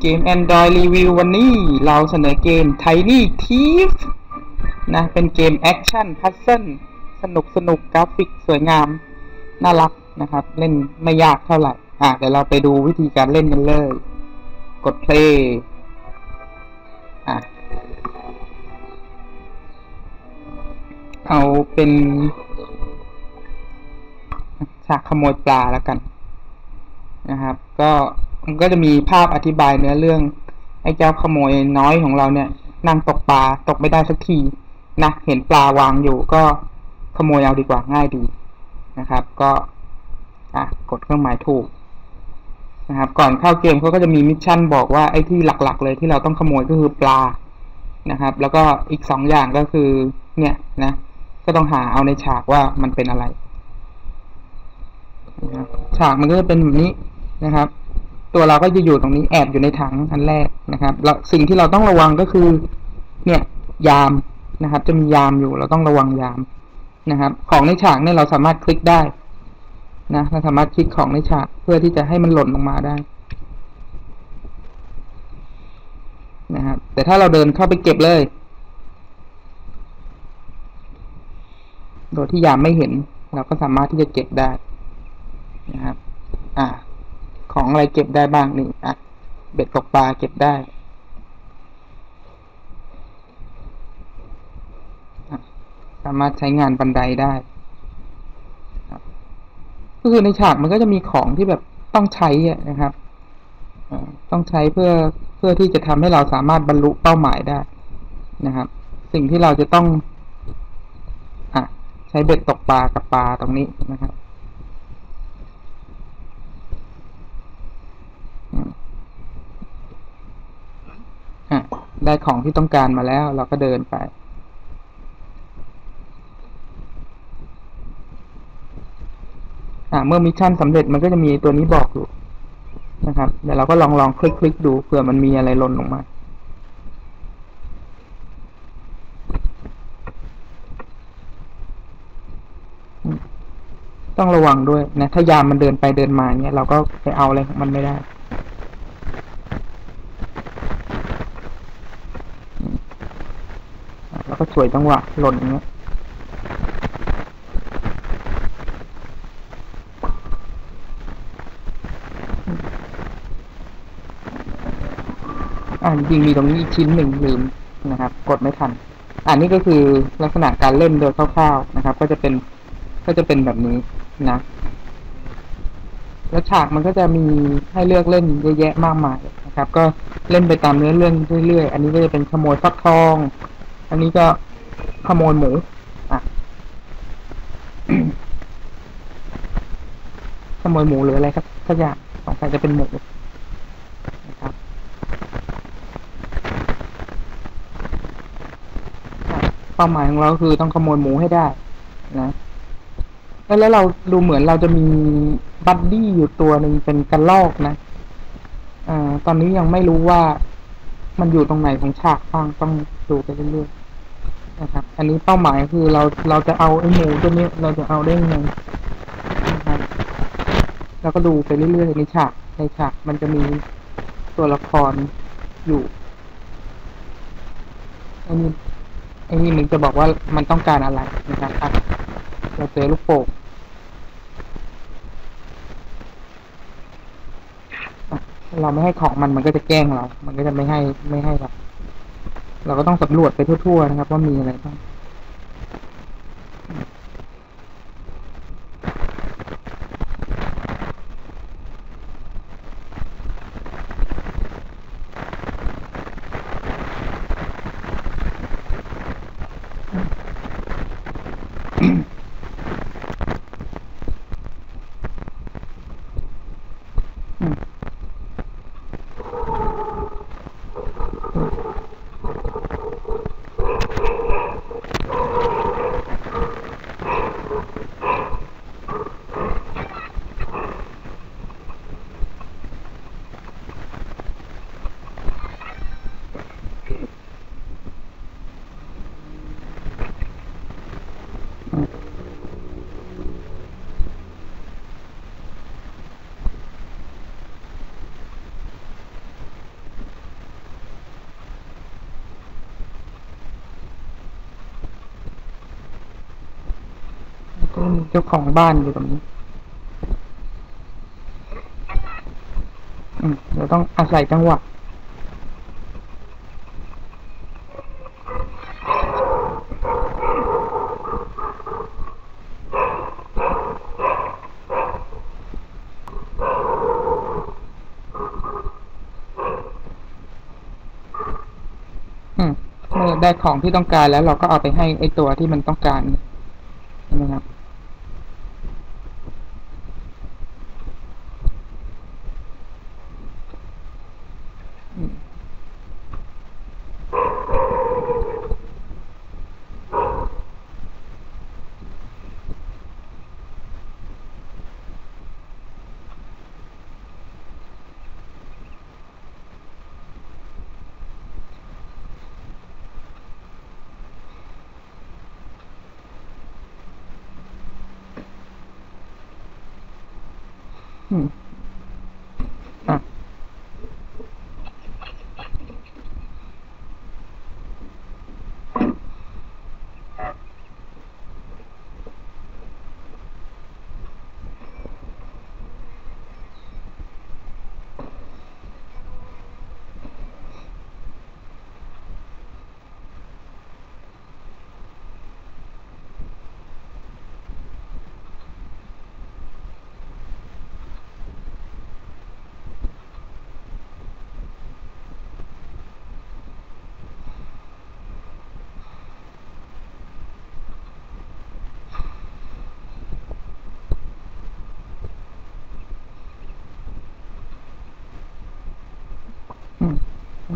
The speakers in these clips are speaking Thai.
เกม Android Review วันนี้เราเสนอเกม Tiny Thief นะ เป็นเกมแอคชั่นพัซเซิลสนุกสนุกกราฟิกสวยงาม น่ารักนะครับ เล่นไม่ยากเท่าไหร่ อะเดี๋ยวเราไปดูวิธีการเล่นกันเลย กด play อะ เอาเป็นฉากขโมยปลาแล้วกัน นะครับ ก็ มันก็จะมีภาพอธิบายเนื้อเรื่อง ไอ้เจ้าขโมยน้อยของเราเนี่ย นั่งตกปลาตกไม่ได้สักทีนะเห็นปลาวางอยู่ก็ขโมยเอาดีกว่าง่ายดีนะครับ ก็อะกดเครื่องหมายถูกนะครับ ก่อนเข้าเกมเขาก็จะมีมิชชั่นบอกว่าไอ้ที่หลักๆ เลยที่เราต้องขโมยก็คือปลานะครับ แล้วก็อีกสองอย่างก็คือ เนี่ยนะ ก็ต้องหาเอาในฉากว่ามันเป็นอะไรฉากมันก็จะเป็นแบบนี้นะครับ ตัวเราก็จะอยู่ตรงนี้แอบอยู่ในถังอันแรกนะครับแล้วสิ่งที่เราต้องระวังก็คือ เนี่ยยามนะครับ จะมียามอยู่เราต้องระวังยามนะครับ ของในฉากเนี่ยเราสามารถคลิกได้นะเราสามารถคลิกของในฉากเพื่อที่จะให้มันหล่นลงมาได้นะครับแต่ถ้าเราเดินเข้าไปเก็บเลย โดยที่ยามไม่เห็น เราก็สามารถที่จะเก็บได้นะครับ อ่า ของอะไรเก็บได้บ้างนี่อะเบ็ดตกปลาเก็บได้สามารถใช้งานบันไดได้ก็คือในฉากมันก็จะมีของที่แบบต้องใช้นะครับต้องใช้เพื่อเพื่อที่จะทำให้เราสามารถบรรลุเป้าหมายได้นะครับ สิ่งที่เราจะต้องอะใช้เบ็ดตกปลากับปลาตรงนี้นะครับ ได้ของที่ต้องการมาแล้ว เราก็เดินไป เมื่อมิชชั่นสำเร็จมันก็จะมีตัวนี้บอกอยู่นะครับเดี๋ยวเราก็ลองลองคลิกคลิกดูเผื่อมันมีอะไรหล่นลงมาต้องระวังด้วยนะ ถ้ายามมันเดินไปเดินมาเนี่ยเราก็ไปเอาอะไรของมันไม่ได้ แล้วก็สวยจังหวะหล่นอย่างเงี้ยอ่าจริงมีตรงนี้ชิ้นหนึ่งลืมนะครับ กดไม่ทัน อันนี้ก็คือลักษณะการเล่นโดยคร่าวๆนะครับ ก็จะเป็นก็จะเป็นแบบนี้นะแล้วฉากมันก็จะมีให้เลือกเล่นเยอะแยะมากมายนะครับ ก็เล่นไปตามเนื้อเรื่องเรื่อยๆ อันนี้ก็จะเป็นขโมยฟักทอง อันนี้ก็ขโมยหมูอะขโมยหมูหรืออะไรครับสักอย่างสงสัยจะเป็นหมูนะครับเป้าหมายของเราคือต้องขโมยหมูให้ได้ นะแล้วเราดูเหมือนเราจะมีบัดดี้อยู่ตัวหนึ่งเป็นกระลอกนะอ่าตอนนี้ยังไม่รู้ว่า มันอยู่ตรงไหนของฉากบ้างต้องดูไปเรื่อยๆนะครับ อันนี้เป้าหมายคือเราเราจะเอาไอ้หมูตัวนี้เราจะเอาได้ยังไงนะครับเราก็ดูไปเรื่อยๆในฉากในฉากมันจะมีตัวละครอยู่ไอ้นี่ไอ้นี่มันจะบอกว่ามันต้องการอะไรนะครับเราเจอลูกโป่ง เราไม่ให้ของมันมันก็จะแกล้งเรา มันก็จะไม่ให้ไม่ให้เรา เราก็ต้องสำรวจไปทั่วๆนะครับ ว่ามีอะไรบ้าง มีเจ้าของบ้านอยู่ตรงนี้เราต้องอาศัยจังหวะได้ของที่ต้องการแล้วเราก็เอาไปให้ไอตัวที่มันต้องการใช่ไหมครับ อืม อื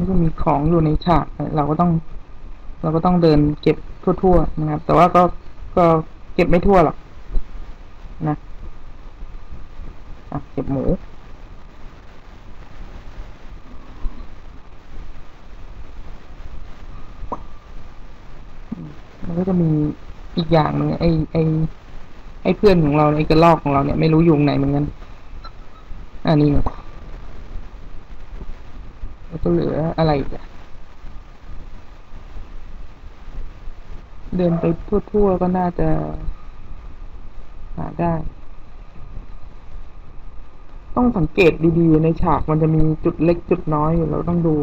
มันก็มีของอยู่ในฉาก เราก็ต้อง เราก็ต้องเดินเก็บทั่วๆนะครับ แต่ว่าก็ก็เก็บไม่ทั่วหรอกนะเก็บหมูมันก็จะมีอีกอย่างหนึ่งไอ้ไอ้ไอ้เพื่อนของเราไอ้กระลอกของเราเนี่ยไม่รู้อยู่ไหนเหมือนกันอันนี้ไง แล้วก็เหลืออะไรอีกอะเดินไปทั่วๆก็น่าจะ หาได้ ต้องสังเกตดีๆ ในฉากมันจะมีจุดเล็กจุดน้อยอยู่เราต้องดู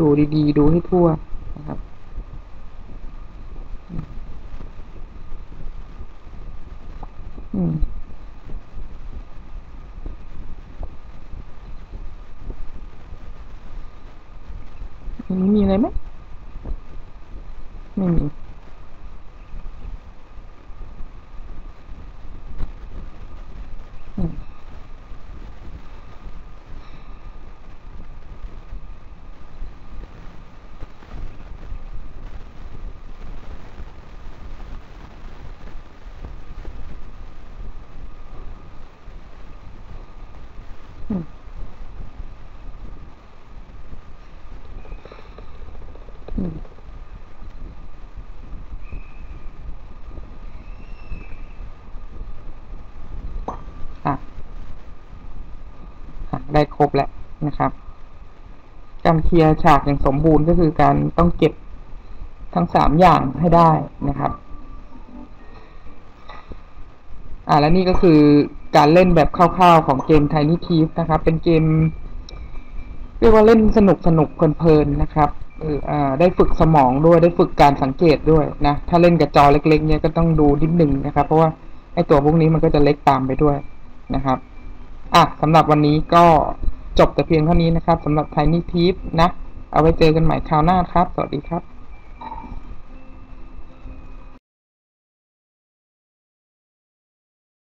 ดูดีๆ ดูให้ทั่วนะครับอืม อันนี้มีอะไรไหมไม่มี อืม อืม อะได้ครบแล้วนะครับ การเคลียร์ฉากอย่างสมบูรณ์ก็คือการต้องเก็บทั้งสามอย่างให้ได้นะครับ อ่าและนี่ก็คือการเล่นแบบคร่าวๆของเกม Tiny Thief นะครับ เป็นเกม เรียกว่าเล่นสนุกสนุกเพลินๆนะครับ ได้ฝึกสมองด้วยได้ฝึกการสังเกตด้วยนะถ้าเล่นกับจอเล็ก ๆ เนี่ยก็ต้องดูนิดหนึ่งนะครับ เพราะว่าไอตัวพวกนี้มันก็จะเล็กตามไปด้วยนะครับอะสำหรับวันนี้ก็จบแต่เพียงเท่านี้นะครับสำหรับ Tiny t i p นะ เอาไว้เจอกันใหม่คราวหน้าครับ สวัสดีครับ